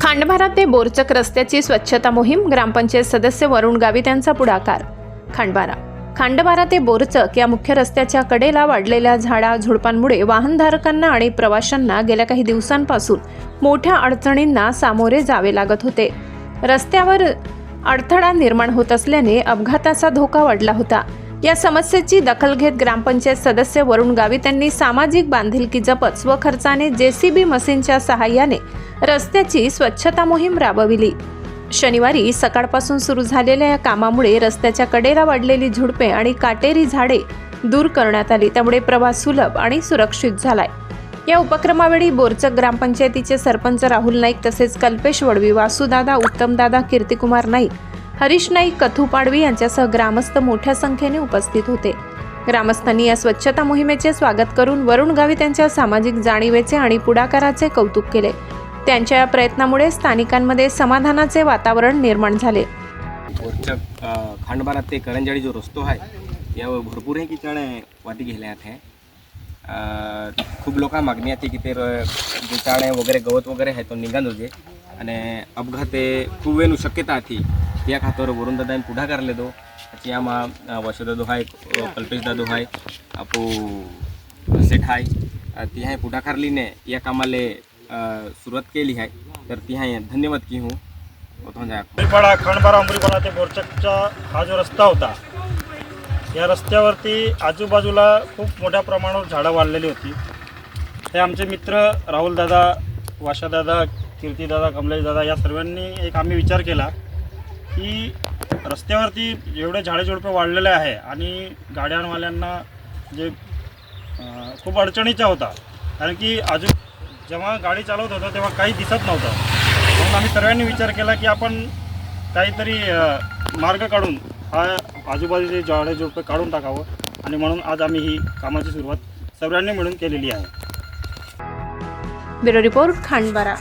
खांडभारा ते बोरचक रस्त्याची स्वच्छता मोहीम ग्रामपंचायत सदस्य वरुण गावित यांचा पुढाकार. खांडबारा खांडबारा ते बोरचक या मुख्य रस्त्याच्या कडेला वाढलेल्या झाडा झुडपांमुळे वाहनधारकांना आणि प्रवाशांना गेल्या काही दिवसांपासून मोठ्या अडचणींना सामोरे जावे लागत होते. रस्त्यावर अडथळा निर्माण होत असल्याने अपघाताचा धोका वाढला होता. या समस्येची दखल घेत ग्रामपंचायत सदस्य वरुण गावित यांनी सामाजिक बांधिलकी जपत स्वखर्चाने जेसीबी मशीनच्या सहाय्याने रस्त्याची स्वच्छता मोहीम राबविली. शनिवारी सकाळपासून सुरू झालेल्या या कामामुळे रस्त्याच्या कडेला वाढलेली झुडपे आणि काटेरी झाडे दूर करण्यात आली. त्यामुळे प्रवास सुलभ आणि सुरक्षित झालाय. या उपक्रमावेळी बोरचक ग्रामपंचायतीचे सरपंच राहुल नाईक तसेच कल्पेश वडवी वासुदादा उत्तमदादा कीर्तिकुमार नाईक हरीश नाईक कथू पाडवी यांच्यासह ग्रामस्थ मोठ्या संख्येने उपस्थित होते. ग्रामस्थांनी या स्वच्छता मोहिमेचे स्वागत करून वरुण गावी त्यांच्या सामाजिक जाणीवेचे आणि पुढाकाराचे कौतुक केले. त्यांच्या या प्रयत्नामुळे स्थानिकांमध्ये समाधानाचे वातावरण निर्माण झाले. वरच्या खांडबारा ते करंजाडी जो रस्तो आहे यावर भरपूर हे की वाटी घेण्यात आहे खूप लोक मागणी आहे की ते र- वगैरे गवत वगैरे आहे तो निघान होते आणि अपघाते खूप वेळ शक्यता હતી त्या खात्यावर वरून दादा पुढाकार तो त्याची आम्हा वशो दादू हाय कल्पेश दादू हाय आपू सेठ हाय. ती हाय पुढाकारलीने या कामाला सुरुवात केली आहे तर ती हाय धन्यवाद की हूँ. उमरीपाडा खंडबारा अंबरीपाडा ते बोरचकचा हा जो रस्ता होता या रस्त्यावरती आजूबाजूला खूप मोठ्या प्रमाणावर झाडं वाढलेली होती. हे आमचे मित्र राहुलदादा वाशादादा कीर्तीदादा कमलेशदादा या सर्वांनी एक आम्ही विचार केला की रस्त्यावरती एवढे झाडे झुडपे वाढलेले आहे आणि गाड्यांवाल्यांना जे खूप अडचणीचा होता. कारण की आजू जेव्हा गाडी चालवत होतो तेव्हा काही दिसत नव्हतं. म्हणून आम्ही सर्वांनी विचार केला की आपण काहीतरी मार्ग काढून हा आजूबाजूचे झाडे झुडपे काढून टाकावं आणि म्हणून आज आम्ही ही कामाची सुरुवात सर्वांनी मिळून केलेली आहे. Bureau report Khandbara